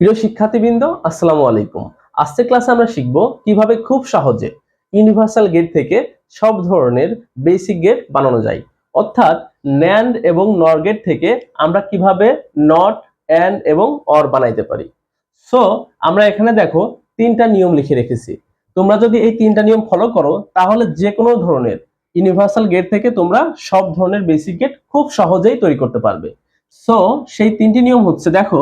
প্রিয় শিক্ষার্থীবৃন্দ, আসসালামু আলাইকুম। আজকের ক্লাসে আমরা শিখব কীভাবে খুব সহজে ইউনিভার্সাল গেট থেকে সব ধরনের বেসিক গেট বানানো যায়। অর্থাৎ ন্যান্ড এবং নর গেট থেকে আমরা কীভাবে নট অ্যান্ড এবং অর বানাইতে পারি। সো আমরা এখানে দেখো তিনটা নিয়ম লিখে রেখেছি। তোমরা যদি এই তিনটা নিয়ম ফলো করো, তাহলে যে কোনো ধরনের ইউনিভার্সাল গেট থেকে তোমরা সব ধরনের বেসিক গেট খুব সহজেই তৈরি করতে পারবে। সো সেই তিনটি নিয়ম হচ্ছে, দেখো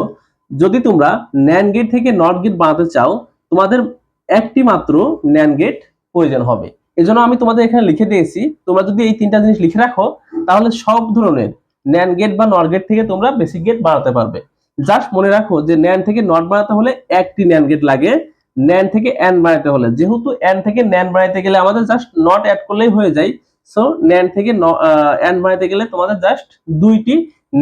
যদি তোমরা ন্যান গেট থেকে নট গেট বানাতে চাও, তোমাদের একটি মাত্র ন্যান গেট প্রয়োজন হবে। এজন্য আমি তোমাদের এখানে লিখে দিয়েছি, তোমরা যদি এই তিনটা জিনিস লিখে রাখো, তাহলে সব ধরনের ন্যান গেট বা নট গেট থেকে তোমরা বেসিক গেট বানাতে পারবে। জাস্ট মনে রাখো যে ন্যান থেকে নট বানাতে হলে একটি ন্যান গেট লাগে ন্যান থেকে অ্যান বানাতে হলে। যেহেতু অ্যান থেকে ন্যান বানাতে গেলে আমাদের জাস্ট নট অ্যাড করলেই হয়ে যায় সো ন্যান থেকে অ্যান বানাতে গেলে তোমাদের জাস্ট দুইটি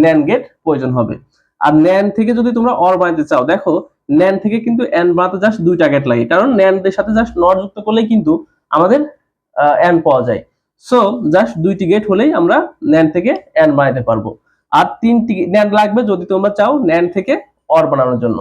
ন্যান গেট প্রয়োজন হবে। আর ন্যান থেকে যদি তোমরা অর বানাতে চাও, দেখো, ন্যান থেকে কিন্তু অ্যান বানাতে জাস্ট দুইটা গেট লাগে। কারণ ন্যানদের সাথে জাস্ট নট যুক্ত করলেই কিন্তু আমাদের অ্যান পাওয়া যায়। সো জাস্ট দুইটি গেট হলেই আমরা ন্যান থেকে অ্যান বানাতে পারব। আর তিনটি ন্যান লাগবে যদি তোমরা চাও ন্যান থেকে অর বানানোর জন্য।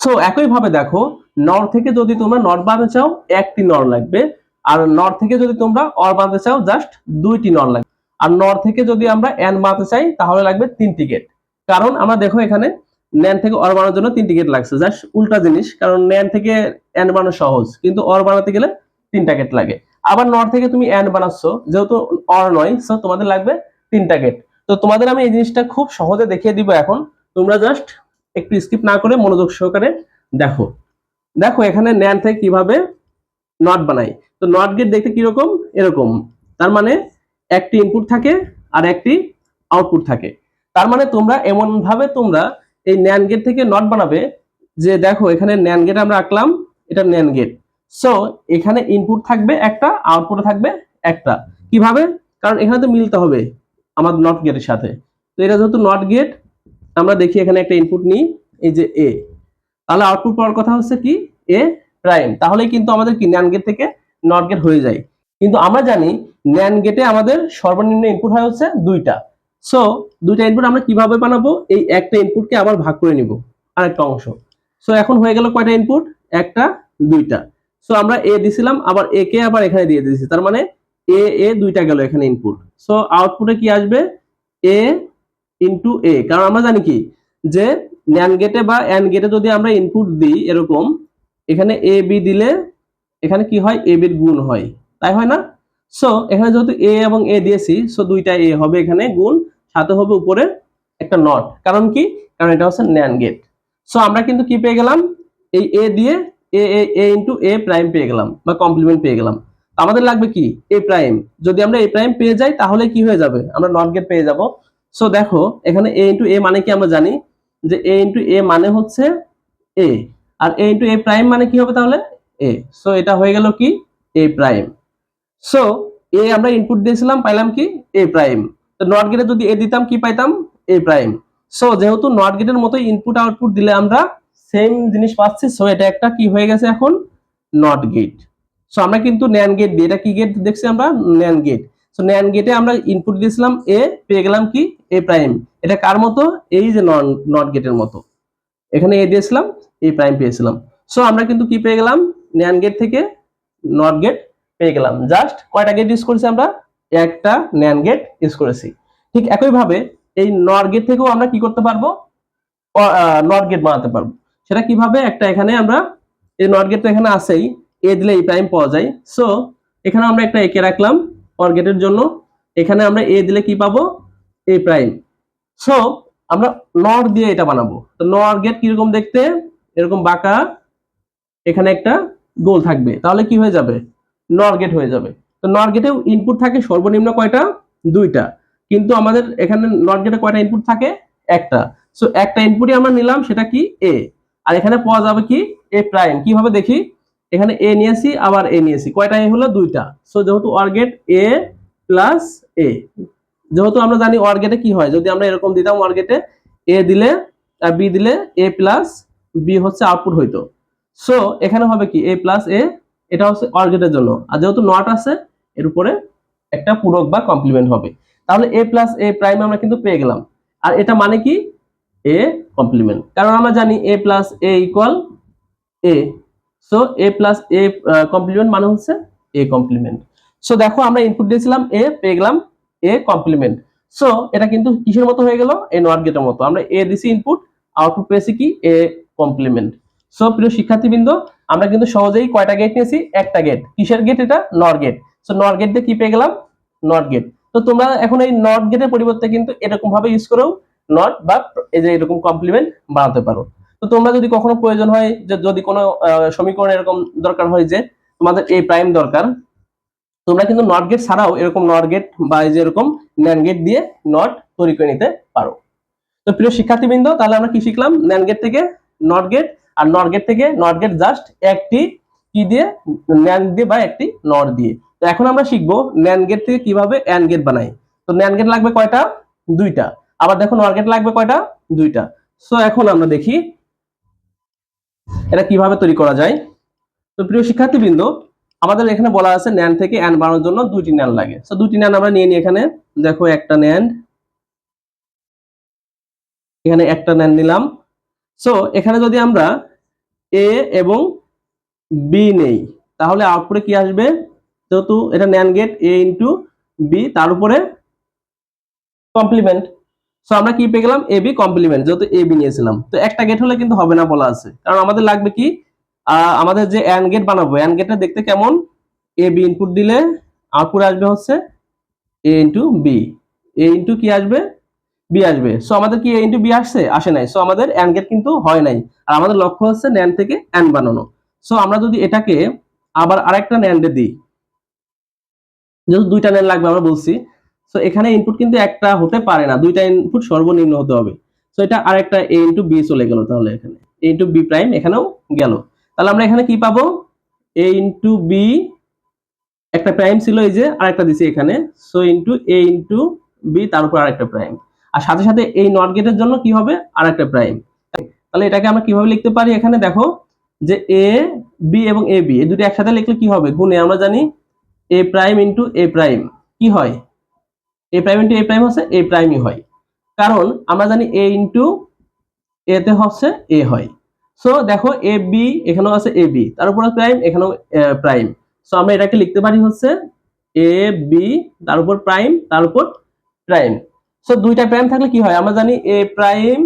সো একইভাবে দেখো, নর থেকে যদি তোমরা নট বানাতে চাও, একটি নর লাগবে। আর নর থেকে যদি তোমরা অর বানাতে চাও জাস্ট দুইটি নর লাগবে। আর নর থেকে যদি আমরা অ্যান বানাতে চাই, তাহলে লাগবে তিনটি গেট কারণ আমরা দেখো এখানে ন্যান থেকে অর বানানোর জন্য তিনটি গেট লাগছে। জাস্ট উল্টা জিনিস, কারণ ন্যান থেকে অ্যান বানানো সহজ, কিন্তু অর বানাতে গেলে তিনটা গেট লাগে। আবার নর থেকে তুমি অ্যান বানাচ্ছ, যেহেতু অর নয় সো তোমাদের লাগবে তিনটা গেট তো তোমাদের আমি এই জিনিসটা খুব সহজে দেখিয়ে দিব এখন। তোমরা জাস্ট একটু স্কিপ না করে মনোযোগ সহকারে দেখো। দেখো এখানে ন্যান থেকে কীভাবে নট বানাই তো নট গেট দেখতে কীরকম? এরকম। তার মানে একটি ইনপুট থাকে আর একটি আউটপুট থাকে। তার মানে তোমরা এমন ভাবে তোমরা এই ন্যান গেট থেকে নট বানাবে যে দেখো এখানে ন্যান গেট আমরা আঁকলাম, এটা ন্যান গেট সো এখানে ইনপুট থাকবে একটা আউটপুট থাকবে একটা। কীভাবে? কারণ এখানে তো মিলতে হবে আমার নট গেটের সাথে। তো এটা যেহেতু নট গেট আমরা দেখি এখানে একটা ইনপুট নিই, এই যে এ তাহলে আউটপুট পাওয়ার কথা হচ্ছে কি? এ প্রাইম তাহলে কিন্তু আমাদের কি? ন্যান গেট থেকে নট গেট হয়ে যায়। কিন্তু আমরা জানি ন্যান গেটে আমাদের সর্বনিম্ন ইনপুট হয় হচ্ছে দুইটা। সো দুইটা ইনপুট আমরা কীভাবে বানাবো? এই একটা ইনপুটকে আবার ভাগ করে নিব। আর একটা অংশ। সো এখন হয়ে গেল কয়টা ইনপুট একটা, দুইটা। সো আমরা এ দিছিলাম, আবার এ কে আবার এখানে দিয়ে দিয়েছি। তার মানে এ এ দুইটা গেল এখানে ইনপুট সো আউটপুটে কি আসবে? এ ইনটু এ কারণ আমরা জানি কি? যে ন্যান গেটে বা অ্যান গেটে যদি আমরা ইনপুট দিই এরকম, এখানে এ বি দিলে এখানে কি হয়? এ বির গুণ হয়। তাই হয় না? সো এখানে যেহেতু এ এবং এ দিয়েছি সো দুইটা এ হবে এখানে গুণ সাথে হবে উপরে একটা নট কারণ কি? কারণ এটা হচ্ছে ন্যান গেট সো আমরা কিন্তু কি পেয়ে গেলাম? এই এ দিয়ে এ এ এ ইন্টু এ প্রাইম পেয়ে গেলাম বা কমপ্লিমেন্ট পেয়ে গেলাম। আমাদের লাগবে কি? এ প্রাইম যদি আমরা এ প্রাইম পেয়ে যাই, তাহলে কি হয়ে যাবে? আমরা নট গেট পেয়ে যাব। সো দেখো, এখানে এ ইন্টু এ মানে কি আমরা জানি? যে এ ইন্টু এ মানে হচ্ছে এ আর এ ইন্টু এ প্রাইম মানে কি হবে তাহলে? এ সো এটা হয়ে গেল কি? এ প্রাইম সো এ আমরা ইনপুট দিয়েছিলাম, পাইলাম কি? এ প্রাইম তো নট গেটে যদি এ দিতাম, কি পাইতাম? এ প্রাইম সো যেহেতু নট গেটের মতো ইনপুট আউটপুট দিলে আমরা সেম জিনিস পাচ্ছি সো এটা একটা কি হয়ে গেছে এখন? নট গেট সো আমরা কিন্তু ন্যান গেট দিই এটা কি গেট দেখছি আমরা? ন্যান গেট সো ন্যান গেটে আমরা ইনপুট দিয়েছিলাম এ পেয়ে গেলাম কি? এ প্রাইম এটা কার মতো? এই যে নট গেটের মতো। এখানে এ দিয়েছিলাম এ প্রাইম পেয়েছিলাম। সো আমরা কিন্তু কি পেয়ে গেলাম? ন্যান গেট থেকে নট গেট পেয়ে গেলাম। জাস্ট কয়টা গেট ইউজ করছি আমরা? একটা ন্যান গেট ইউজ করেছি। ঠিক একইভাবে এই নট গেট থেকেও আমরা কি করতে পারব? নট গেট বানাতে পারব। সেটা কীভাবে? একটা এখানে আমরা, এই নট গেট তো এখানে আছেই, এ দিলে এই প্রাইম পাওয়া যায়। সো এখানে আমরা একটা একে রাখলাম অর গেটের জন্য। এখানে আমরা এ দিলে কি পাবো? এ প্রাইম সো আমরা নর দিয়ে এটা বানাবো। তো নর গেট কীরকম দেখতে? এরকম বাঁকা, এখানে একটা গোল থাকবে। তাহলে কি হয়ে যাবে? নর গেট হয়ে যাবে। তো নর গেটেও ইনপুট থাকে সর্বনিম্ন কয়টা? দুইটা। কিন্তু আমাদের এখানে নট গেটে কয়টা ইনপুট থাকে? একটা। সো একটা ইনপুটই আমরা নিলাম, সেটা কি? এ আর এখানে পাওয়া যাবে কি? এ প্রাইম কীভাবে দেখি? এখানে এ নিয়েছি, আবার এ নিয়েছি। কয়টা এ হলো? দুইটা। সো যেহেতু OR gate A plus A যেহেতু আমরা জানি অর গেটে কি হয়, যদি আমরা এরকম দিতাম অর গেটে এ দিলে, আর বি দিলে এ প্লাস বি হচ্ছে আউটপুট হইতো। সো এখানে হবে কি? এ প্লাস এ এটা হচ্ছে অর গেটের জন্য। আর যেহেতু নট আছে এর উপরে একটা পূরক বা কমপ্লিমেন্ট হবে। তাহলে এ প্লাস এ প্রাইম আমরা কিন্তু পেয়ে গেলাম। আর এটা মানে কি? এ কমপ্লিমেন্ট কারণ আমরা জানি A plus A equal A so A plus A complement মানে হচ্ছে এ কমপ্লিমেন্ট সো দেখো আমরা ইনপুট দিয়েছিলাম এ পেয়ে গেলাম এ কমপ্লিমেন্ট সো এটা কিন্তু কিসের মতো হয়ে গেল? এ নট গেটের মতো। আমরা এ দিছি ইনপুট আউটপুট পেয়েছি কি? এ কমপ্লিমেন্ট সো প্রিয় শিক্ষার্থীবৃন্দ, আমরা কিন্তু সহজেই কয়টা গেট নিয়েছি? একটা গেট কিসের গেট এটা? নর গেট সো নর গেট দিয়ে কি পেয়ে গেলাম? নট গেট তো তোমরা এখন এই নট গেটের পরিবর্তে কিন্তু এরকম ভাবে ইউজ করেও নট বা এই যে এরকম কমপ্লিমেন্ট বানাতে পারো। তো তোমরা যদি কখনো প্রয়োজন হয় যে যদি কোনো সমীকরণ এরকম দরকার হয় যে তোমাদের এই প্রাইম দরকার, তোমরা কিন্তু নট গেট ছাড়াও এরকম নট গেট বা এই যে এরকম ন্যান গেট দিয়ে নট তৈরি করে নিতে পারো। তো প্রিয় শিক্ষার্থীবৃন্দ, তাহলে আমরা কি শিখলাম? ন্যান গেট থেকে নট গেট আর নট গেট থেকে নট গেট জাস্ট একটি কি দিয়ে ন্যান দিয়ে বা একটি নট দিয়ে। তো এখন আমরা শিখব ন্যান গেট থেকে কীভাবে অ্যান গেট বানাই। তো ন্যান গেট লাগবে কয়টা? দুইটা। আবার দেখো নট গেট লাগবে কয়টা? দুইটা। সো এখন আমরা দেখি এটা কীভাবে তৈরি করা যায়। তো প্রিয় শিক্ষার্থীবৃন্দ, আমাদের এখানে বলা আছে ন্যান থেকে অ্যান বানানোর জন্য দুইটি ন্যান লাগে। সো দুইটি ন্যান আমরা নিয়ে নিই এখানে। দেখো একটা ন্যান এখানে একটা ন্যান নিলাম। সো এখানে যদি আমরা এ এবং বি নেই, তাহলে আউটপুটে কি আসবে? যেহেতু এটা NAND gate A into B তার উপরে কমপ্লিমেন্ট সো আমরা কি পেয়ে গেলাম? এ বি কমপ্লিমেন্ট যেহেতু এ বি নিয়েছিলাম। তো একটা গেট হলে কিন্তু হবে না বলা আছে। কারণ আমাদের লাগবে কি? আমাদের যে অ্যান গেট বানাবো অ্যান গেটটা দেখতে কেমন? এ বি ইনপুট দিলে আউটপুট আসবে হচ্ছে A into B A into কি আসবে? বি আসবে। সো আমাদের কি এ ইন্টু বি আসছে? আসে নাই। সো আমাদের অ্যান গেট কিন্তু হয় নাই। আর আমাদের লক্ষ্য হচ্ছে ন্যান থেকে অ্যান বানানো। সো আমরা যদি এটাকে আবার আরেকটা ন্যান্ডে দিই যেহেতু দুইটা ন্যান লাগবে আমরা বলছি সো এখানে ইনপুট কিন্তু একটা হতে পারে না, দুইটা ইনপুট সর্বনিম্ন হতে হবে। সো এটা আরেকটা এ ইন্টু বি চলে গেল তাহলে এখানে। এ ইন্টু বি প্রাইম এখানেও গেল। তাহলে আমরা এখানে কি পাবো? এ ইন্টু বি একটা প্রাইম ছিল এই যে, আরেকটা দিছি এখানে। So into A into B তার উপর আরেকটা প্রাইম আর সাথে সাথে এই নট গেটের জন্য কি হবে? আরেকটা প্রাইম তাহলে এটাকে আমরা কীভাবে লিখতে পারি? এখানে দেখো যে এ বি এবং এ বি এই দুটো একসাথে লিখলে কি হবে? গুণে আমরা জানি A prime into A prime কি হয়? A prime into A prime হচ্ছে এ প্রাইমই হয়। কারণ আমরা জানি এ ইন্টু এ তে হচ্ছে এ হয়। সো দেখো এ বি এখানেও আছে এ বি তার উপর প্রাইম এখানেও প্রাইম সো আমরা এটাকে লিখতে পারি হচ্ছে এ বি তার উপর প্রাইম তার উপর প্রাইম সো দুইটা প্রাইম থাকলে কি হয়? আমরা জানি এ প্রাইম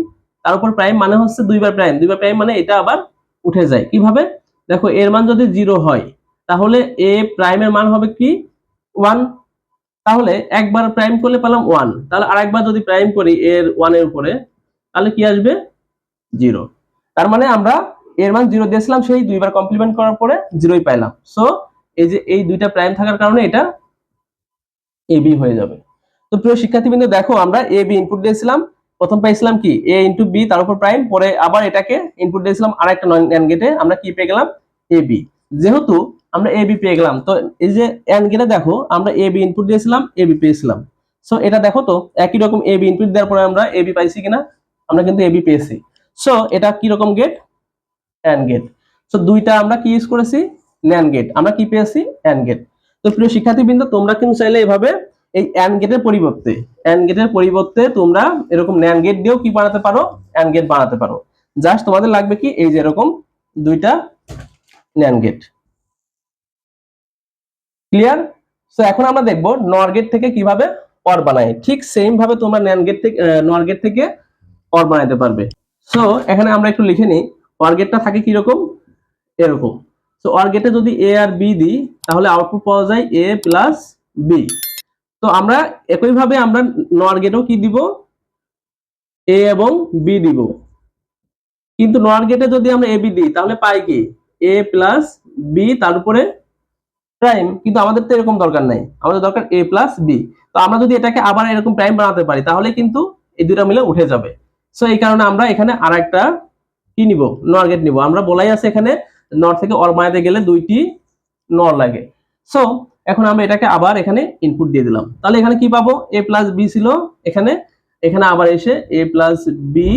তার উপর প্রাইম মানে হচ্ছে দুইবার প্রাইম দুইবার প্রাইম মানে এটা আবার উঠে যায়। কীভাবে? দেখো এর মান যদি জিরো হয় তাহলে এ প্রাইমের মান হবে কি? ওয়ান তাহলে একবার প্রাইম করলে পেলাম ওয়ান তাহলে আরেকবার যদি প্রাইম করি এর ওয়ানের উপরে, তাহলে কি আসবে? জিরো তার মানে আমরা এর মান জিরো দিয়েছিলাম, সেই দুইবার কমপ্লিমেন্ট করার পরে জিরোই পাইলাম। সো এই যে এই দুইটা প্রাইম থাকার কারণে এটা এ বি হয়ে যাবে। তো প্রিয় শিক্ষার্থীবৃন্দ, দেখো আমরা এ বি ইনপুট দিয়েছিলাম। প্রথম পাইছিলাম কি? এ ইন্টু বি তার উপর প্রাইম পরে আবার এটাকে ইনপুট দিয়েছিলাম আরেকটা ন্যান গেটে আমরা কি পেয়ে গেলাম? এ বি যেহেতু আমরা এবি পেয়ে গেলাম। তো এই যে অ্যান গেটে দেখো, আমরা এবি ইনপুট দিয়েছিলাম এবি পেয়েছিলাম। সো এটা দেখো তো, একই রকম এবি ইনপুট দেওয়ার পরে আমরা এবি পাইছি কিনা, আমরা কিন্তু এবি পেয়েছি। সো এটা কি রকম গেট অ্যান গেট সো দুইটা আমরা কি ইউজ করেছি? ন্যান গেট আমরা কি পেয়েছি? অ্যান গেট তো প্রিয় শিক্ষার্থীবৃন্দ, তোমরা কিন্তু চাইলে এভাবে এই অ্যান গেটের পরিবর্তে অ্যান গেটের পরিবর্তে তোমরা এরকম ন্যান গেট দিয়েও কি বানাতে পারো? অ্যান গেট বানাতে পারো। জাস্ট তোমাদের লাগবে কি, এই যে এরকম দুইটা ন্যান গেট ক্লিয়ার সো এখন আমরা দেখব নর গেট থেকে কীভাবে অর বানায়। ঠিক সেম ভাবে তোমরা ন্যান গেট থেকে নর গেট থেকে অর বানাইতে পারবে। সো এখানে আমরা একটু লিখে নিই অর গেটটা থাকে কীরকম? এরকম। সো অর গেটে যদি এ আর বি দিই, তাহলে আউটপুট পাওয়া যায় এ প্লাস বি তো আমরা একইভাবে আমরা নর গেটেও কি দিব? এ এবং বি দিব। কিন্তু নর গেটে যদি আমরা এ বি দিই, তাহলে পাই কি? এ প্লাস বি তার উপরে প্রাইম কিন্তু আমাদের তো এরকম দরকার নাই। আমাদের দরকার এ প্লাস বি তো আমরা যদি এটাকে আবার এরকম প্রাইম বানাতে পারি, তাহলে কিন্তু এই দুটা মিলে উঠে যাবে। সো এই কারণে আমরা এখানে আর একটা কি নিব? নর গেট নিব। আমরা বলাই আছে এখানে নর থেকে অর বানাতে গেলে দুইটি নর লাগে। সো এখন আমরা এটাকে আবার এখানে ইনপুট দিয়ে দিলাম। তাহলে এখানে কি পাবো? এ প্লাস বি ছিল এখানে। এখানে আবার এসে এ প্লাস বি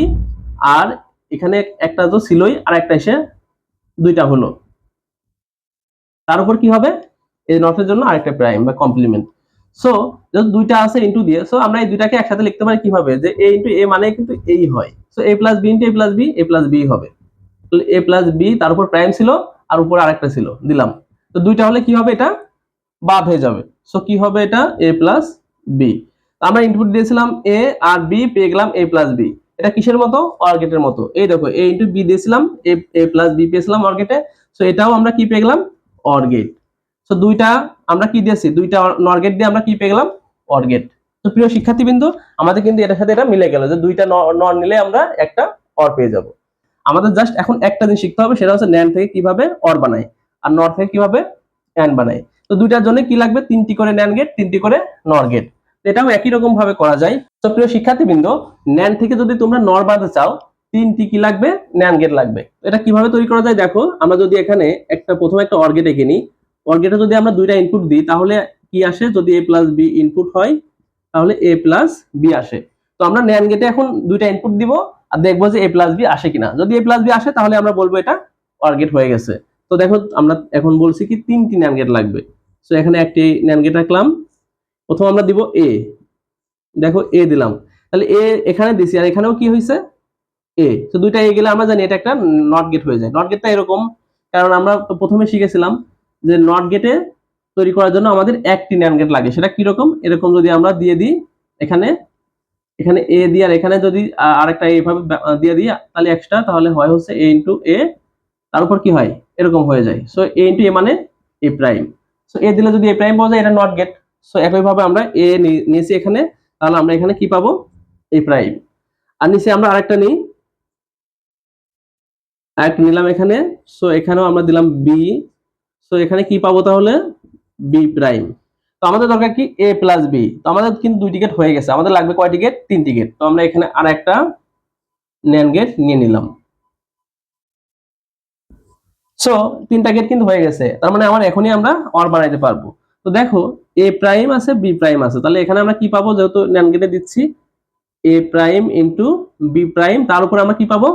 আর এখানে একটা তো ছিলই আর একটা এসে দুইটা হলো। তার উপর কি হবে? এই নটের জন্য আরেকটা প্রাইম বা কমপ্লিমেন্ট সো যেহেতু দুইটা আছে ইনটু দিয়ে সো আমরা এই দুইটাকে একসাথে লিখতে পারি কীভাবে? যে এ ইনটু এ মানে কিন্তু এই হয়। So A plus B into A plus B A plus B হবে। এ প্লাস বি তার উপর প্রাইম ছিল, আর উপর আরেকটা ছিল, দিলাম। তো দুইটা হলে কি হবে এটা? বাদ হয়ে যাবে। সো কি হবে এটা? এ প্লাস বি আমরা ইনপুট দিয়েছিলাম এ আর বি পেয়ে গেলাম এ প্লাস বি এটা কিসের মতো? অর গেটের মতো। এই দেখো এ ইন্টু বি দিয়েছিলাম এ প্লাস বি পেয়েছিলাম অর গেটে সো এটাও আমরা কি পেয়ে গেলাম? অর সো দুইটা আমরা কি দিয়েছি? দুইটা নর গেট দিয়ে আমরা কি পেয়ে গেলাম? অর গেট তো প্রিয় শিক্ষার্থীবৃন্দ, আমাদের কিন্তু এটার সাথে এটা মিলে গেল যে দুইটা নর নিলে আমরা একটা অর পেয়ে যাব। আমাদের জাস্ট এখন একটা জিনিস শিখতে হবে, সেটা হচ্ছে ন্যান থেকে কীভাবে অর বানায় আর নর থেকে কীভাবে অ্যান বানায়। তো দুইটার জন্য কি লাগবে? তিনটি করে ন্যান গেট তিনটি করে নর গেট এটাও একই রকম ভাবে করা যায়। তো প্রিয় শিক্ষার্থীবৃন্দ ন্যান থেকে যদি তোমরা নর বানাতে চাও, তিনটি কি লাগবে? ন্যান গেট লাগবে। এটা কীভাবে তৈরি করা যায়? দেখো, আমরা যদি এখানে একটা, প্রথমে একটা অর গেট এঁকে নিই। অর গেটে যদি আমরা দুইটা ইনপুট দিই, তাহলে কি আসে? যদি এ প্লাস বি ইনপুট হয়, তাহলে এ প্লাস বি আসে। তো আমরা ন্যান গেটে এখন দুইটা ইনপুট দিব আর দেখব যে এ প্লাস বি আসে কিনা। যদি এ প্লাস বি আসে, তাহলে আমরা বলব এটা অর গেট হয়ে গেছে। তো দেখো, আমরা এখন বলছি কি তিনটি ন্যান গেট লাগবে। সো এখানে একটি ন্যান গেট রাখলাম। প্রথম আমরা দিব এ দেখো এ দিলাম। তাহলে এ এখানে দিছি, আর এখানেও কি হয়েছে এ তো দুইটা এ গেলে আমরা জানি এটা একটা নট গেট হয়ে যায়। নট গেটটা এরকম, কারণ আমরা তো প্রথমে শিখেছিলাম। যে নট গেটে তৈরি করার জন্য আমাদের একটি ন্যান গেট লাগে। সেটা কীরকম? এরকম যদি আমরা দিয়ে দিই এখানে এখানে এ দিয়ে আর এখানে যদি আরেকটা এইভাবে দিয়ে দিই, তাহলে এক্সট্রা তাহলে হয় হচ্ছে এ ইন্টু এ তার উপর কি হয়? এরকম হয়ে যায়। সো এ ইন্টু এ মানে এ প্রাইম সো এ দিলে যদি এ প্রাইম পাওয়া যায়, এটা নট গেট সো একইভাবে আমরা এ নিয়েছি এখানে, তাহলে আমরা এখানে কি পাবো? এ প্রাইম আর নিচে আমরা আরেকটা নিই। আরেকটা নিলাম এখানে। সো এখানেও আমরা দিলাম বি সো এখানে কি পাবো তাহলে? বি প্রাইম তো আমাদের দরকার কি? এ প্লাস বি তো আমাদের কিন্তু দুই টিকেট হয়ে গেছে। আমাদের লাগবে কয় টিকেট তিন টিকেট তো আমরা এখানে আর একটা ন্যান গেট নিয়ে নিলাম। সো তিনটা গেট কিন্তু হয়ে গেছে। তার মানে আমার এখনই আমরা অর বানাইতে পারব। তো দেখো এ প্রাইম আছে বি প্রাইম আছে। তাহলে এখানে আমরা কি পাবো? যেহেতু ন্যান গেটে দিচ্ছি। A prime into B prime তার উপর আমরা কি পাবো?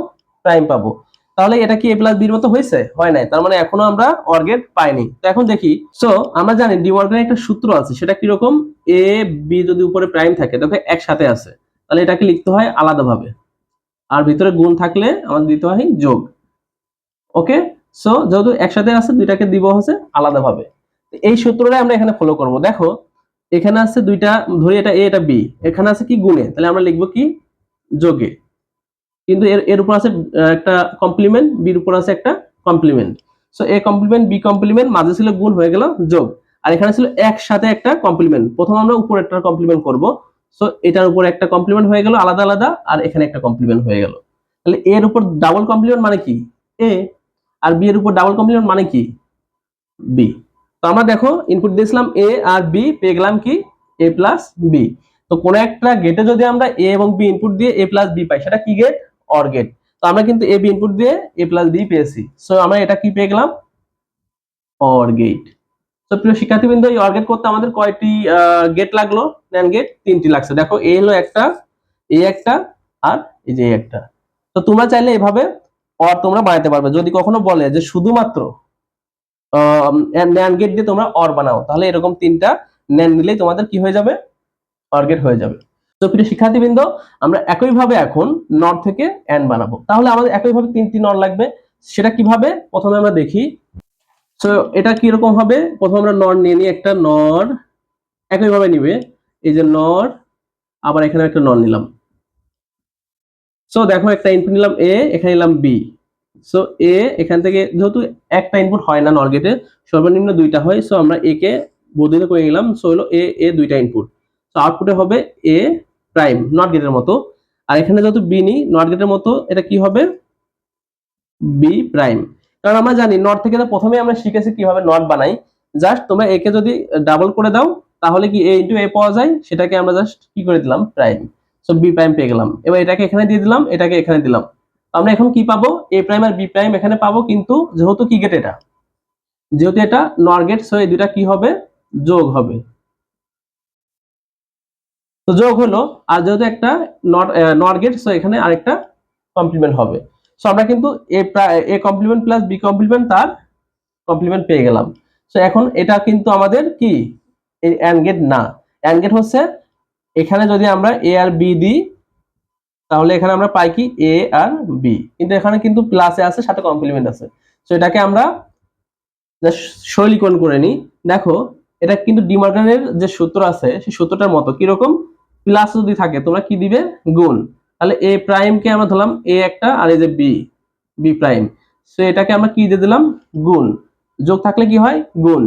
প্রাইম পাবো। তাহলে এটা কি এ প্লাস বির মতো হয়েছে? হয় নাই। তার মানে এখনও আমরা অর্গেট পাইনি। তো এখন দেখি। সো আমরা জানি ডি ডিমর্গানের একটা সূত্র আছে। সেটা কীরকম? এ বি যদি উপরে প্রাইম থাকে তবে একসাথে আছে। তাহলে এটাকে লিখতে হয় আলাদাভাবে। আর ভিতরে গুণ থাকলে আমাদের দিতে হয় যোগ। ওকে সো যেহেতু একসাথে আছে, দুইটাকে দিব হচ্ছে আলাদাভাবে। এই সূত্রটাই আমরা এখানে ফলো করব। দেখো, এখানে আছে দুইটা, ধরি এটা এ এটা বি এখানে আছে কি? গুণে। তাহলে আমরা লিখব কি? যোগে। কিন্তু এর এর উপর আছে একটা কমপ্লিমেন্ট বির উপর আছে একটা complement so A complement B complement মাঝে ছিল গুণ হয়ে গেল যোগ। আর এখানে ছিল একসাথে একটা কমপ্লিমেন্ট প্রথম আমরা উপর একটা কমপ্লিমেন্ট করব। সো এটার উপর একটা কমপ্লিমেন্ট হয়ে গেল, আলাদা আলাদা, আর এখানে একটা কমপ্লিমেন্ট হয়ে গেল। তাহলে এর উপর ডাবল কমপ্লিমেন্ট মানে কি? এ আর বি এর উপর ডাবল কমপ্লিমেন্ট মানে কি? বি তো আমরা দেখো ইনপুট দিয়েছিলাম এ আর বি পেয়ে গেলাম কি? এ প্লাস বি তো কোনো একটা গেটে যদি আমরা এ এবং বি ইনপুট দিয়ে এ প্লাস বি পাই, সেটা কি গেট অর গেট তো আমরা কিন্তু এ বি ইনপুট দিয়ে এ প্লাস বি পেয়েছি। সো আমরা এটা কি পেয়ে গেলাম? অর গেট তো প্রিয় শিক্ষার্থীবৃন্দ, এই অর গেট করতে আমাদের কয়টি গেট লাগল? ন্যান গেট তিনটি লাগছে। দেখো এ হলো একটা এ একটা, আর এই যে একটা। তো তোমরা চাইলে এভাবে অর তোমরা বানাতে পারবে। যদি কখনো বলে যে শুধুমাত্র ন্যান গেট দিয়ে তোমরা অর বানাও, তাহলে এরকম তিনটা ন্যান নিলেই তোমাদের কি হয়ে যাবে? অর গেট হয়ে যাবে। তো প্রিয় শিক্ষার্থীবৃন্দ, আমরা একইভাবে এখন নর থেকে অ্যান বানাবো। তাহলে আমাদের একইভাবে তিনটি নর লাগবে। সেটা কীভাবে? প্রথমে আমরা দেখি। তো এটা কীরকম হবে? প্রথমে আমরা নর নিয়ে নিই একটা নর একইভাবে নিবে। এই যে নর আবার এখানে একটা নর নিলাম। সো দেখো একটা ইনপুট নিলাম এ এখানে নিলাম বি সো এ এখান থেকে যেহেতু একটা ইনপুট হয় না নর গেটে, সর্বনিম্ন দুইটা হয়। সো আমরা এ কে বর্ধিত করে নিলাম। সো হলো এ এ দুইটা ইনপুট তো আউটপুটে হবে এ প্রাইম নট গেটের মতো। আর এখানে যেহেতু বি নি নট গেটের মতো, এটা কি হবে? বি প্রাইম কারণ আমরা জানি নট থেকে তো প্রথমে আমরা শিখেছি কীভাবে নট বানাই। জাস্ট তোমরা একে যদি ডাবল করে দাও, তাহলে কি এ ইন্টু এ পাওয়া যায়? সেটাকে আমরা জাস্ট কি করে দিলাম? প্রাইম সো বি প্রাইম পেয়ে গেলাম। এবার এটাকে এখানে দিয়ে দিলাম, এটাকে এখানে দিলাম। আমরা এখন কি পাবো? এ প্রাইম আর বি প্রাইম এখানে পাবো, কিন্তু যেহেতু কি গেট এটা? যেহেতু এটা নর গেট সো এই দুইটা কি হবে? যোগ হবে। তো যোগ হলো, আর যেহেতু একটা নট গেট সো এখানে আরেকটা কমপ্লিমেন্ট হবে। সো আমরা কিন্তু A A complement plus B complement তার কমপ্লিমেন্ট পেয়ে গেলাম। সো এখন এটা কিন্তু আমাদের কি? এই অ্যান্ড গেট না। অ্যান্ড গেট হচ্ছে, এখানে যদি আমরা এ আর বি দিই, তাহলে এখানে আমরা পাই কি? এ আর বি কিন্তু এখানে কিন্তু প্লাসে আছে, সাথে কমপ্লিমেন্ট আছে। তো এটাকে আমরা সরলীকরণ করে নিই। দেখো, এটা কিন্তু ডিমার্গানের যে সূত্র আছে, সেই সূত্রটার মতো কীরকম? প্লাস যদি থাকে, তোমরা কি দিবে? গুণ। তাহলে এ প্রাইম কে আমরা ধরলাম এ একটা, আর এই যে বি বি প্রাইম সো এটাকে আমরা কি দিয়ে দিলাম? গুণ। যোগ থাকলে কি হয়? গুণ।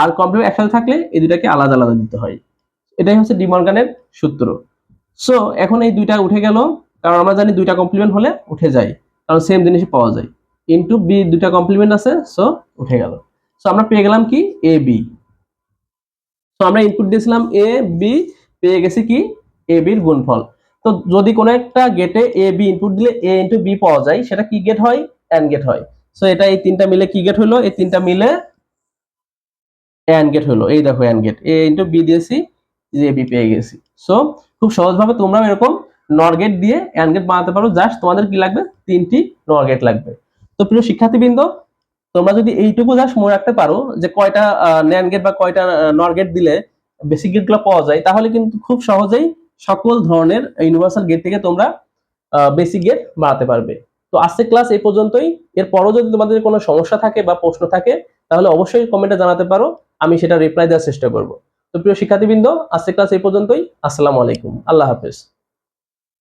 আর কমপ্লিমেন্ট একসাথে থাকলে এই দুটাকে আলাদা আলাদা দিতে হয়। এটাই হচ্ছে ডিমর্গানের সূত্র। সো এখন এই দুইটা উঠে গেল। কারণ আমরা জানি দুইটা কমপ্লিমেন্ট হলে উঠে যায়। কারণ সেম জিনিসই পাওয়া যায়। ইন্টু বি দুইটা কমপ্লিমেন্ট আছে সো উঠে গেল। সো আমরা পেয়ে গেলাম কি? এ বি তো আমরা ইনপুট দিয়েছিলাম এ বি পেয়ে গেছি কি? এ বির গুণফল। তো যদি কোনো একটা গেটে এ বি ইনপুট দিলে এ ইন্টু বি পাওয়া যায়, সেটা কি গেট হয়? অ্যান্ড গেট হয়। সো এটা এই তিনটা মিলে কি গেট হলো? এই তিনটা মিলে অ্যান্ড গেট হলো। এই দেখো AND gate A into B দিয়েছি, যে বি পেয়ে গেছি। সো খুব সহজভাবে তোমরাও এরকম নর গেট দিয়ে অ্যান্ড গেট বানাতে পারো। জাস্ট তোমাদের কি লাগবে? তিনটি নর গেট লাগবে। তো প্রিয় শিক্ষার্থীবৃন্দ, তোমরা যদি এইটুকু জাস্ট মনে রাখতে পারো যে কয়টা ন্যান গেট বা কয়টা নর গেট দিলে বেসিক গেটগুলো পাওয়া যায়, তাহলে কিন্তু খুব সহজেই সকল ধরনের ইউনিভার্সাল গেট থেকে তোমরা বেসিক গেট বানাতে পারবে। তো আজকে ক্লাস এই পর্যন্তই। এর এরপরও যদি তোমাদের কোনো সমস্যা থাকে বা প্রশ্ন থাকে, তাহলে অবশ্যই কমেন্টে জানাতে পারো। আমি সেটা রিপ্লাই দেওয়ার চেষ্টা করব। তো প্রিয় শিক্ষার্থীবৃন্দ আজকে ক্লাস এই পর্যন্তই। আসসালামু আলাইকুম। আল্লাহ হাফেজ।